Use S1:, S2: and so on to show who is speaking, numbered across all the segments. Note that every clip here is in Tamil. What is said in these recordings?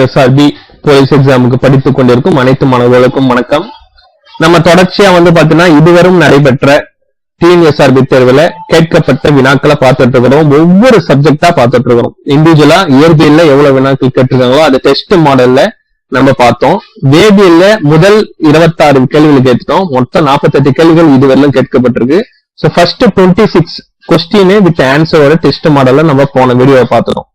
S1: டிஎன்எஸ்ஆர்பி போலீஸ் எக்ஸாமுக்கு படித்துக் கொண்டிருக்கும் அனைத்து மாணவர்களுக்கும் வணக்கம். நம்ம தொடர்ச்சியா வந்து பாத்தீங்கன்னா இதுவரும் நடைபெற்ற டிஎன்எஸ்ஆர்பி தேர்வுல கேட்கப்பட்ட வினாக்களை பார்த்துட்டு இருக்கிறோம். ஒவ்வொரு சப்ஜெக்டா பார்த்துட்டு இருக்கிறோம். இண்டிவிஜுவலா இயற்பியல்ல எவ்வளவு வினாக்கள் கேட்டிருக்காங்களோ அது டெஸ்ட் மாடல்ல நம்ம பார்த்தோம். வேதியியல்ல முதல் இருபத்தாறு கேள்விகள் கேட்டுட்டோம். மொத்தம் 48 கேள்விகள் இதுவரையிலும் கேட்கப்பட்டிருக்கு. So first twenty six question with ஆன்சரோட test மாடல்ல நம்ம போன வீடியோவை பார்த்துட்டோம்.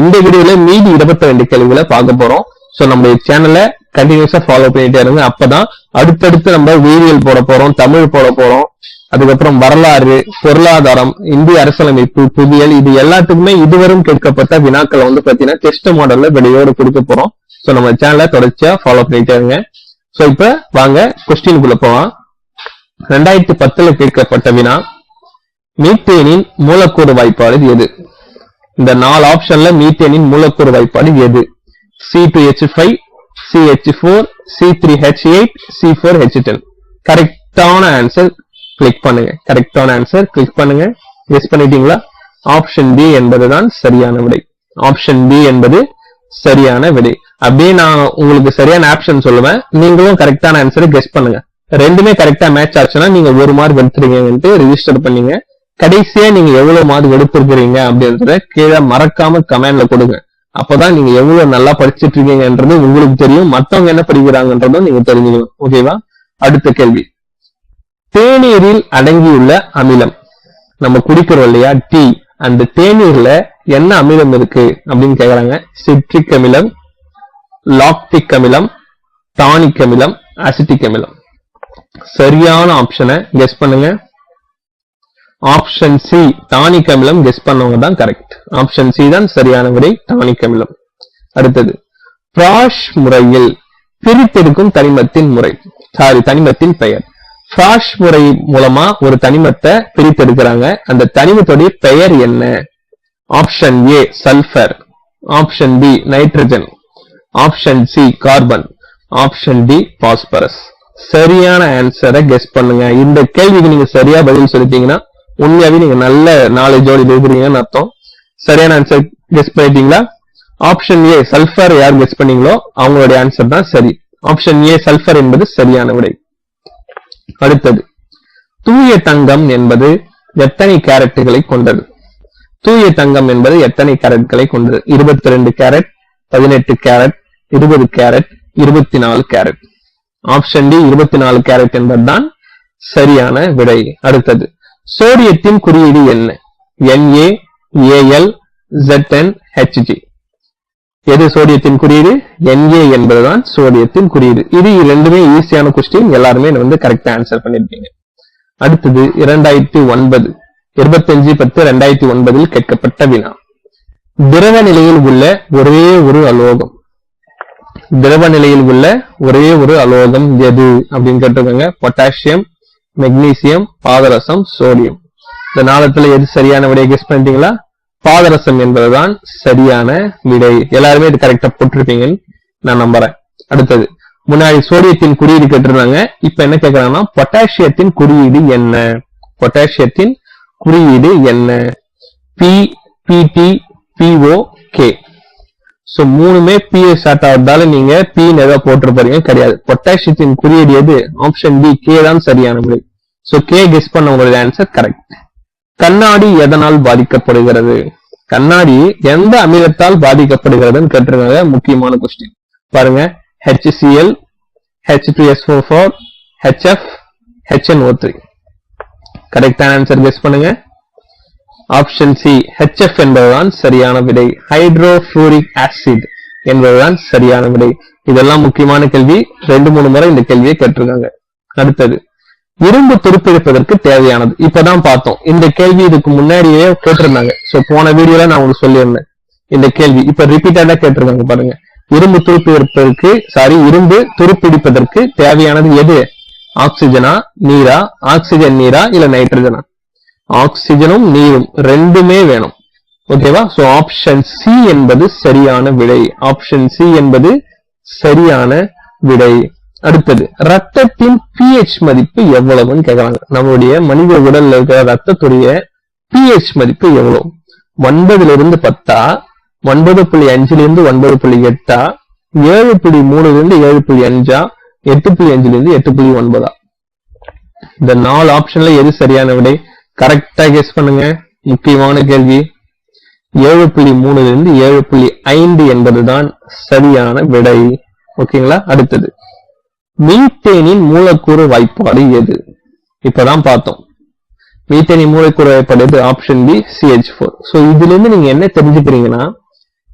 S1: இந்த வீடியோல மீதி 22 ரெண்டு கேள்விகளை பார்க்க போறோம். சோ நம்மளுடைய சேனலை கண்டினியூஸா ஃபாலோ பண்ணிட்டே இருங்க. அப்பதான் அடுத்தடுத்து நம்ம உயிரியல் போட போறோம் தமிழ் போட போறோம். அதுக்கப்புறம் வரலாறு பொருளாதாரம் இந்திய அரசியலமைப்பு புவியியல் இது எல்லாத்துக்குமே இதுவரும் கேட்கப்பட்ட வினாக்களை வந்து பாத்தீங்கன்னா டெஸ்ட் மாடல்ல வெளியோடு கொடுக்க போறோம். சோ நம்ம சேனலை தொடர்ச்சியா ஃபாலோ பண்ணிட்டே இருங்க. சோ இப்ப வாங்க கொஸ்டினுக்குள்ள போலாம். ரெண்டாயிரத்தி பத்துல கேட்கப்பட்ட வினா மீத்தேனின் மூலக்கூறு வாய்ப்பாளர் எது? இந்த நாலு ஆப்ஷன்ல மீத்தேனின் மூலக்கூறு வாய்ப்பாடு எது? C two H five C H four C three H eight C four H ten கரெக்டான ஆன்சர் கிளிக் பண்ணுங்க. கரெக்டான ஆன்சர் கிளிக் பண்ணுங்க. கெஸ் பண்ணிட்டீங்களா? ஆப்ஷன் பி என்பதுதான் சரியான விடை. ஆப்ஷன் பி என்பது சரியான விடை. அப்படியே நான் உங்களுக்கு சரியான ஆப்ஷன் சொல்லுவேன். நீங்களும் கரெக்டான ஆன்சரை கெஸ்ட் பண்ணுங்க. ரெண்டுமே கரெக்டா மேட்ச் ஆச்சுன்னா நீங்க ஒரு மார்க் எடுத்துருக்கீங்கன்ட்டு ரெஜிஸ்டர் பண்ணீங்க. கடைசியா நீங்க எவ்வளவு மார்க் எடுத்திருக்கிறீங்க அப்படின்றத கீழே மறக்காம கமெண்ட்ல கொடுங்க. அப்பதான் நீங்க எவ்வளவு நல்லா படிச்சிட்டு இருக்கீங்கன்றது உங்களுக்கு தெரியும். மத்தவங்க என்ன படிக்கிறாங்கன்றதும் நீங்க தெரிஞ்சுக்கணும். ஓகேவா அடுத்த கேள்வி. தேநீரில் அடங்கியுள்ள அமிலம். நம்ம குடிக்கிறோம் இல்லையா? டீ. அந்த தேநீர்ல என்ன அமிலம் இருக்கு அப்படின்னு கேக்குறாங்க. சிட்ரிக் அமிலம் லாக்டிக் அமிலம் டானிக் அமிலம் அசிட்டிக் அமிலம். சரியான ஆப்ஷனை கெஸ் பண்ணுங்க. ஆப்ஷன் சி டானிக் அமிலம் கெஸ் பண்ணவங்க தான் கரெக்ட் ஆப்ஷன் சி தான் சரியான விடை டானிக் அமிலம் அடுத்தது ஃப்ராஷ் முறையில் பிரித்தெடுக்கும் தனிமத்தின் முறை. சாரி தனிமத்தின் பெயர். ஃப்ராஷ் முறை மூலமா ஒரு தனிமத்தை பிரித்தெடுக்கிறாங்க. அந்த தனிமத்துடைய பெயர் என்ன? Option A sulphur option B nitrogen option C carbon option D phosphorus சரியான ஆன்சரை கெஸ் பண்ணுங்க. இந்த கேள்விக்கு நீங்க சரியா பதில் சொல்லிட்டீங்கன்னா உண்மையாவே நீங்க நல்ல நாலேஜோடு எழுதுறீங்கன்னு அர்த்தம். சரியான ஆன்சர் கெஸ் பண்ணிட்டீங்களா? ஆப்ஷன் ஏ சல்பர் யார் கெஸ் பண்ணீங்களோ அவங்களுடைய ஆன்சர் தான் சரி. ஆப்ஷன் ஏ சல்பர் என்பது சரியான விடை. அடுத்தது தூய தங்கம் என்பது எத்தனை கேரட்டுகளை கொண்டது? தூய தங்கம் என்பது எத்தனை கேரட்களை கொண்டது? இருபத்தி ரெண்டு கேரட் பதினெட்டு கேரட் இருபது கேரட் இருபத்தி நாலு கேரட் ஆப்ஷன் டி இருபத்தி நாலு கேரட் என்பதுதான் சரியான விடை. அடுத்தது சோடியத்தின் குறியீடு என்ன? என்ஏ ஏஎல் ZN ஹெச்ஜி எது சோடியத்தின் குறியீடு? NA என்பதுதான் சோடியத்தின் குறியீடு. இது ரெண்டுமே ஈஸியான கொஸ்டின் எல்லாருமே வந்து கரெக்டா ஆன்சர் பண்ணிருப்பீங்க அடுத்தது இரண்டாயிரத்தி ஒன்பது. இருபத்தஞ்சு பத்து ரெண்டாயிரத்தி ஒன்பதில் கேட்கப்பட்ட வினா. திரவ நிலையில் உள்ள ஒரே ஒரு அலோகம். திரவ நிலையில் உள்ள ஒரே ஒரு அலோகம் எது? அப்படின்னு கேட்டிருக்காங்க. பொட்டாசியம் மெக்னீசியம் பாதரசம் சோடியம் இந்த நாளத்துல எது சரியான விடையை கெஸ் பண்ணிட்டீங்களா? பாதரசம் என்பதுதான் சரியான விடை. எல்லாருமே இது கரெக்டா போட்டிருப்பீங்கன்னு நான் நம்புறேன். அடுத்தது முன்னாடி சோடியத்தின் குறியீடு கேட்டிருந்தாங்க. இப்ப என்ன கேக்குறாங்கன்னா பொட்டாசியத்தின் குறியீடு என்ன? பொட்டாசியத்தின் குறியீடு என்ன? P PT PO K so மூணுமே பி ஸ்டார்ட் ஆகிறதால நீங்க பி ஏதோ போட்டிருப்பீங்க. கிடையாது. பொட்டாசியத்தின் குறியீடு எது? ஆப்ஷன் பி கே தான் சரியான விடை சோ கே கெஸ் பண்ண உங்களுடைய ஆன்சர் கரெக்ட் கண்ணாடி எதனால் பாதிக்கப்படுகிறது? கண்ணாடி எந்த அமிலத்தால் பாதிக்கப்படுகிறதுன்னு கேட்டிருக்காங்க. முக்கியமான கொஸ்டின் பாருங்க. HCl H2SO4 HF HNO3 கரெக்டான ஆன்சர் கெஸ் பண்ணுங்க. ஆப்ஷன் சி ஹெச்எஃப் என்பதுதான் சரியான விடை. ஹைட்ரோஃபூரிக் ஆசிட் என்பதுதான் சரியான விடை. இதெல்லாம் முக்கியமான கேள்வி. ரெண்டு மூணு முறை இந்த கேள்வியை கேட்டிருக்காங்க. அடுத்தது இரும்பு துருப்பிடிப்பதற்கு தேவையானது. இப்பதான் பார்த்தோம். இந்த கேள்வி இதுக்கு முன்னாடியே கேட்டிருந்தாங்க. சோ போன வீடியோல நான் உங்களுக்கு சொல்லியிருந்தேன். இந்த கேள்வி. இப்ப ரிப்பீட்டடா கேட்டிருக்காங்க பாருங்க. இரும்பு துருப்பிடிப்பதற்கு சாரி இரும்பு துருப்பிடிப்பதற்கு தேவையானது எது? ஆக்சிஜனா நீரா ஆக்சிஜன் நீரா இல்ல நைட்ரஜனா? ஆக்சிஜனும் நீரும் ரெண்டுமே வேணும். ஓகேவா சோ ஆப்ஷன் சி என்பது சரியான விடை. ஆப்ஷன் சி என்பது சரியான விடை. அடுத்தது ரத்தத்தின் பிஹெச் மதிப்பு எவ்வளவுன்னு கேக்குறாங்க. நம்மளுடைய மனித உடல்ல இருக்கிற ரத்தத்துடைய பிஹெச் மதிப்பு எவ்வளவு? ஒன்பதுல இருந்து பத்தா? ஒன்பது புள்ளி அஞ்சுல இருந்து ஒன்பது புள்ளி எட்டா? ஏழு புள்ளி மூணுல இருந்து ஏழு புள்ளி அஞ்சா? எட்டு புள்ளி அஞ்சுல இருந்து எட்டு புள்ளி ஒன்பதா? இந்த நாலு ஆப்ஷன்ல எது சரியான விடை? கரெக்டா கெஸ் பண்ணுங்க. முக்கியமான கேள்வி. ஏழு புள்ளி மூணுல இருந்து ஏழு புள்ளி ஐந்து என்பதுதான் சரியான விடை. ஓகேங்களா? அடுத்தது. மீத்தேனின் மூலக்கூறு வாய்ப்பாடு எது? இப்பதான் பார்த்தோம். மீத்தேனின் மூலக்கூறு வாய்ப்பாடு எது? Option B C H four so இதுல இருந்து நீங்க என்ன தெரிஞ்சுக்கிறீங்கன்னா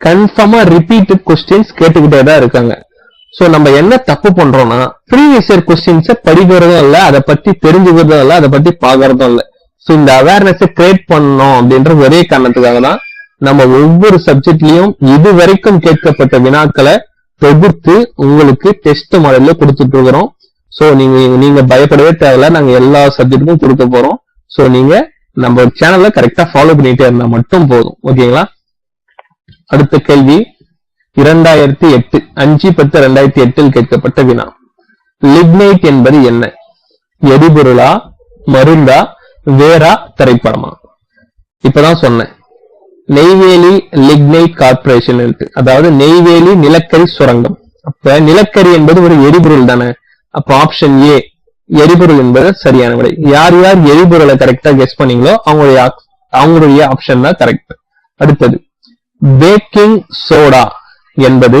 S1: கன்ஃபார்மா ரிப்பீட்டட் கொஸ்டின்ஸ் கேட்டுக்கிட்டே தான் இருக்காங்க. சோ நம்ம என்ன தப்பு பண்றோம்னா ப்ரீவியஸ் இயர் கொஸ்டின்ஸை படிக்கிறதும் இல்ல அதை பத்தி தெரிஞ்சுக்கிறதும் இல்லை அதை பத்தி பாக்குறதும் இல்ல. சோ இந்த அவேர்னஸை கிரியேட் பண்ணணும் அப்படின்ற ஒரே காரணத்துக்காக தான் நம்ம ஒவ்வொரு சப்ஜெக்ட்லயும் இது வரைக்கும் கேட்கப்பட்ட வினாக்களை தொகுத்து உங்களுக்கு டெஸ்ட் மாடல்ல கொடுத்துட்டு இருக்கிறோம். சோ நீங்க நீங்க பயப்படவே தேவையில்ல. நாங்க எல்லா சப்ஜெக்ட்டுக்கும் கொடுக்க போறோம். சோ நீங்க நம்ம சேனல்ல கரெக்டா ஃபாலோ பண்ணிட்டே இருந்தா மட்டும் போதும். ஓகேங்களா அடுத்த கேள்வி. இரண்டாயிரத்தி எட்டு அஞ்சு பத்து ரெண்டாயிரத்தி எட்டில் கேட்கப்பட்ட வினா. லிக்னைட் என்பது என்ன? எரிபொருளா? மருந்தா? வேறா திரைப்படமா? இப்பதான் சொன்னேன். நெய்வேலி லிக்னைட் கார்பரேஷன் இருக்கு. அதாவது நெய்வேலி நிலக்கரி சுரங்கம். அப்ப நிலக்கரி என்பது ஒரு எரிபொருள் தானே? அப்ப ஆப்ஷன் ஏ எரிபொருள் என்பது சரியான விடை யார் யார் எரிபொருளை கரெக்டா கெஸ் பண்ணீங்களோ அவங்களுடைய அவங்களுடைய ஆப்ஷன் தான் கரெக்ட் அடுத்தது பேக்கிங் சோடா என்பது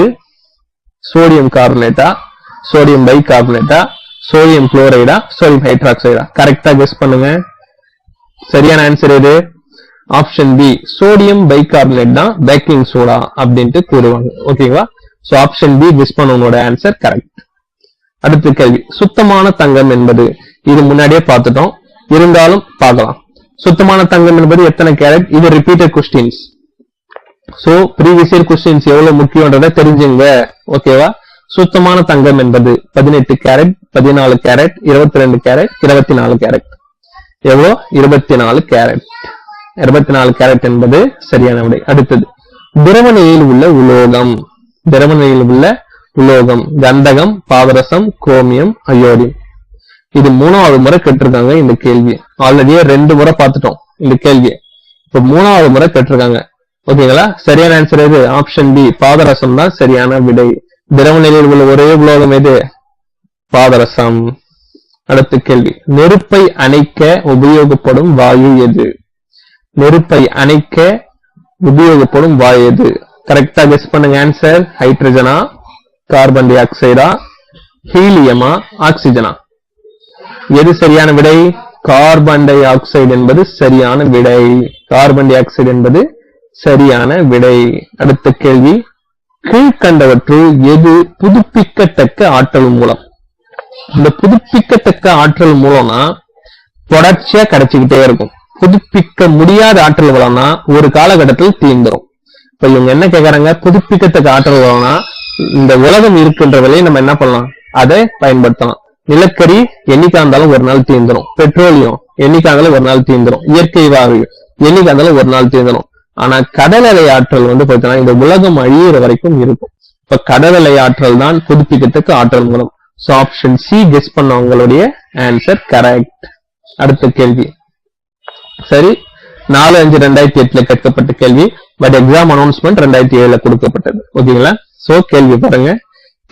S1: சோடியம் கார்பனேட்டா சோடியம் பை கார்பனேட்டா சோடியம் குளோரைடா சோடியம் ஹைட்ராக்சைடா கரெக்டா கெஸ் பண்ணுங்க. சரியான ஆன்சர் எது? ஆப்ஷன் பி சோடியம் பைகார்பனேட் தான் பேக்கிங் சோடா அப்படின்ட்டு கூறுவாங்க. ஓகேங்களா சோ ஆப்ஷன் பி கெஸ் பண்ணவனோட ஆன்சர் கரெக்ட் அடுத்த கேள்வி சுத்தமான தங்கம் என்பது இது முன்னாடியே பார்த்துட்டோம். இருந்தாலும் பார்க்கலாம். சுத்தமான தங்கம் என்பது எத்தனை கேரட்? இது repeated questions so previous year questions எவ்வளவு முக்கியன்றத தெரிஞ்சுங்க. ஓகேவா சுத்தமான தங்கம் என்பது பதினெட்டு கேரட் பதினாலு கேரட் இருபத்தி ரெண்டு கேரட் இருபத்தி நாலு கேரட். எவ்வளோ? இருபத்தி நாலு கேரட். இருபத்தி நாலு கேரட் என்பது சரியான விடை. அடுத்தது திரவ நிலையில் உள்ள உலோகம். திரவ நிலையில் உள்ள உலோகம். கந்தகம் பாதரசம் குரோமியம் அயோடின். இது மூணாவது முறை கேட்டிருக்காங்க இந்த கேள்வி. ஆல்ரெடியே ரெண்டு முறை பார்த்துட்டோம் இந்த கேள்வியை இப்ப மூணாவது முறை கேட்டிருக்காங்க. ஓகேங்களா? சரியான ஆன்சர் எது? ஆப்ஷன் பி பாதரசம் தான் சரியான விடை. திரவ நிலையில் உள்ள ஒரே உலோகம் எது? பாதரசம். அடுத்த கேள்வி. நெருப்பை அணைக்க உபயோகப்படும் வாயு எது? நெருப்பை அணைக்க உபயோகப்படும் வாயு எது? கரெக்டா கெஸ் பண்ணுங்க ஆன்சர் ஹைட்ரஜனா கார்பன் டை ஆக்சைடா ஹீலியமா ஆக்சிஜனா எது சரியான விடை? கார்பன் டை ஆக்சைடு என்பது சரியான விடை. கார்பன் டை ஆக்சைடு என்பது சரியான விடை. அடுத்த கேள்வி. கீழ்கண்டவற்றுள் எது புதுப்பிக்கத்தக்க ஆற்றல் மூலம்? இந்த புதுப்பிக்கத்தக்க ஆற்றல் மூலம்னா தொடர்ச்சியா கிடைச்சுக்கிட்டே இருக்கும். புதுப்பிக்க முடியாத ஆற்றல் வளம்னா ஒரு காலகட்டத்தில் தீர்ந்துரும். இப்ப இவங்க என்ன கேக்குறாங்க? புதுப்பிக்கத்தக்க ஆற்றல் வளம்னா இந்த உலகம் இருக்கின்ற விலையை நம்ம என்ன பண்ணலாம்? அதை பயன்படுத்தலாம். நிலக்கரி என்னைக்கா இருந்தாலும் ஒரு நாள் தீர்ந்துரும் பெட்ரோலியம் என்னைக்கா இருந்தாலும் ஒரு நாள் தீர்ந்துரும் இயற்கை வாயு என்னைக்கா இருந்தாலும் ஒரு நாள் தீர்ந்துரும் ஆனா கடலலை ஆற்றல் வந்து பார்த்தீங்கன்னா இந்த உலகம் அழியிற வரைக்கும் இருக்கும். இப்ப கடலலை ஆற்றல் தான் புதுப்பிக்கத்தக்க ஆற்றல் மூலம். சோ ஆப்ஷன் சி கெஸ் பண்ணவங்களுடைய ஆன்சர் கரெக்ட் அடுத்த கேள்வி. சரி நாலு அஞ்சு ரெண்டாயிரத்தி எட்டுல கேட்கப்பட்ட கேள்வி பட் எக்ஸாம் அனௌன்ஸ்மெண்ட் ரெண்டாயிரத்தி ஏழுல கொடுக்கப்பட்டது. ஓகேங்களா? சோ கேள்வி பாருங்க.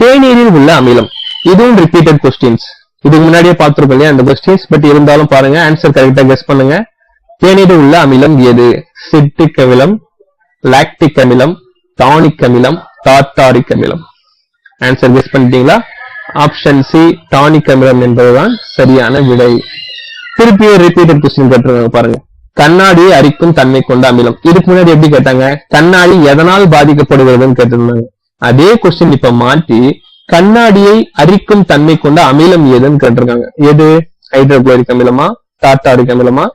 S1: தேநீரில் உள்ள அமிலம். இதுவும் ரிப்பீட்டட் கொஸ்டின்ஸ் இதுக்கு முன்னாடியே பார்த்துருக்கோம் இல்லையா அந்த கொஸ்டின்ஸ் பட் இருந்தாலும் பாருங்க ஆன்சர் கரெக்டா கெஸ் பண்ணுங்க. தேநீரில் உள்ள அமிலம் எது? சிட்ரிக் அமிலம் லாக்டிக் அமிலம் டானிக் அமிலம் தாத்தாரிக் அமிலம். ஆன்சர் கெஸ் பண்ணிட்டீங்களா? ஆப்ஷன் சி டானிக் அமிலம் என்பதுதான் சரியான விடை. திருப்பியும் ரிப்பீட்டட் கொஸ்டின் கேட்டுருங்க பாருங்க. கண்ணாடியை அரிக்கும் தன்மை கொண்ட அமிலம். இதுக்கு முன்னாடி எப்படி கேட்டாங்க? கண்ணாடி எதனால் பாதிக்கப்படுகிறதுன்னு கேட்டிருந்தாங்க. அதே கொஸ்டின் இப்ப மாற்றி கண்ணாடியை அரிக்கும் தன்மை கொண்ட அமிலம் எதுன்னு கேட்டிருக்காங்க. எது? ஹைட்ரோகுளோரிக் அமிலமா? டார்டாரிக் அமிலமா?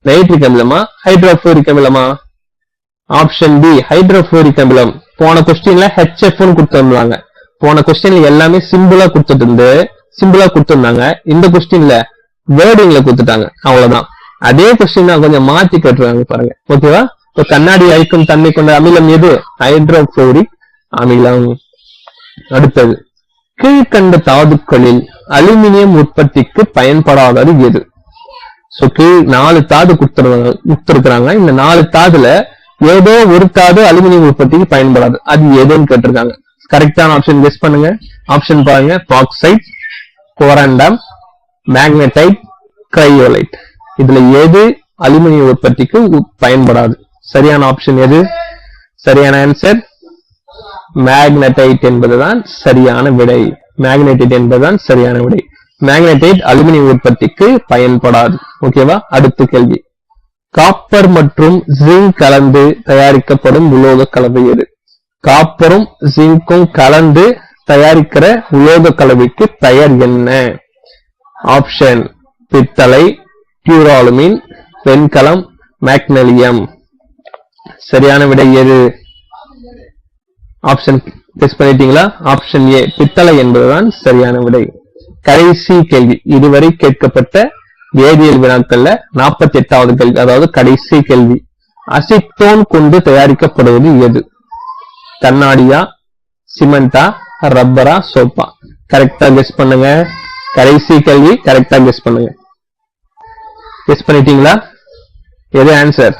S1: நைட்ரிக் அமிலமா? ஹைட்ரோஃபோரிக் அமிலமா? ஆப்ஷன் பி ஹைட்ரோஃபோரிக் அமிலம். போன கொஸ்டின்ல ஹெச்எஃப்னு கொடுத்துருந்தாங்க போன கொஸ்டின்ல எல்லாமே சிம்பிளா கொடுத்துட்டு இருந்து சிம்பிளா கொடுத்துருந்தாங்க. இந்த கொஸ்டின்ல வேர்டிங்ல கொடுத்துட்டாங்க. அவ்வளவுதான். அதே கொஸ்டின் தான் கொஞ்சம் மாத்தி கேட்டுருக்காங்க பாருங்க. ஓகேவா இப்ப கண்ணாடி அழிக்கும் தன்மை கொண்ட அமிலம் எது? ஹைட்ரோஃபோரிக் அமிலம். அடுத்தது கீழ்கண்ட தாதுக்களில் அலுமினியம் உற்பத்திக்கு பயன்படாதது எது? சோ கீழ் நாலு தாது கொடுத்துருவாங்க கொடுத்துருக்காங்க இந்த நாலு தாதுல ஏதோ ஒரு தாது அலுமினியம் உற்பத்திக்கு பயன்படாது. அது எதுன்னு கேட்டிருக்காங்க. கரெக்டான ஆப்ஷன் கெஸ் பண்ணுங்க. ஆப்ஷன் பாருங்க. Bauxite corundum magnetite cryolite. இதுல எது அலுமினிய உற்பத்திக்கு பயன்படாது. சரியான ஆப்ஷன் எது? சரியான ஆன்சர் மேக்னடைட் என்பதுதான் சரியான விடை. மேக்னடைட் என்பதுதான் சரியான விடை. மேக்னடைட் அலுமினிய உற்பத்திக்கு பயன்படாது. ஓகேவா அடுத்த கேள்வி. காப்பர் மற்றும் ஜிங்க் கலந்து தயாரிக்கப்படும் உலோக கலவை எது? காப்பரும் ஜிங்கும் கலந்து தயாரிக்கிற உலோக கலவைக்கு பெயர் என்ன? ஆப்ஷன் பித்தளை பியூராலுமின் வெண்கலம் மேக்னலியம். சரியான விடை எது? ஆப்ஷன் டெஸ்ட் பண்ணிட்டீங்களா? ஆப்ஷன் ஏ பித்தளை என்பதுதான் சரியான விடை. கடைசி கேள்வி. இதுவரை கேட்கப்பட்ட வேதியியல் வினாக்கள்ல நாற்பத்தி எட்டாவது கேள்வி அதாவது கடைசி கேள்வி. அசிட்டோன் கொண்டு தயாரிக்கப்படுவது எது? கண்ணாடியா சிமெண்டா ரப்பரா சோப்பா. கரெக்டா கெஸ் பண்ணுங்க. கடைசி கேள்வி கரெக்டா கெஸ் பண்ணுங்க. கெஸ் பண்ணிட்டீங்களா? எது ஆன்சர்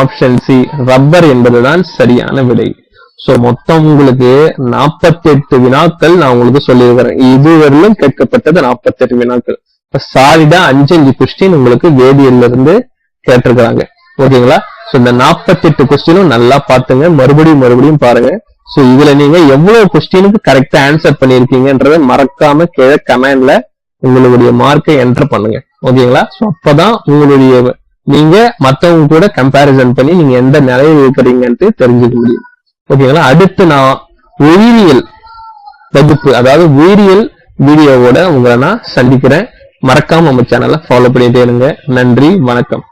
S1: ஆப்ஷன் சி ரப்பர் என்பதுதான் சரியான விடை. சோ மொத்தம் உங்களுக்கு 48 வினாக்கள் நான் உங்களுக்கு சொல்லியிருக்கிறேன். இதுவரையிலும் கேட்கப்பட்டது 48 வினாக்கள். இப்ப சாலிடா அஞ்சு அஞ்சு கொஸ்டின் உங்களுக்கு வேதியிலிருந்து கேட்டிருக்கிறாங்க. ஓகேங்களா சோ இந்த 48 கொஸ்டினும் நல்லா பாத்துங்க மறுபடியும் மறுபடியும் பாருங்க. சோ இதுல நீங்க எவ்வளவு கொஸ்டினுக்கு கரெக்டா ஆன்சர் பண்ணிருக்கீங்கன்றத மறக்காம கீழே கமெண்ட்ல உங்களுடைய மார்க்கை என்டர் பண்ணுங்க. ஓகேங்களா சோ அப்பதான் உங்களுடைய நீங்க மத்தவங்க கூட கம்பேரிசன் பண்ணி நீங்க எந்த நிலையில் இருக்கிறீங்கன்ட்டு தெரிஞ்சுக்க முடியும். ஓகேங்களா அடுத்து நான் உயிரியல் வகுப்பு அதாவது உயிரியல் வீடியோவோட உங்களை நான் சந்திக்கிறேன். மறக்காம நம்ம சேனலை ஃபாலோ பண்ணிட்டே இருங்க. நன்றி வணக்கம்.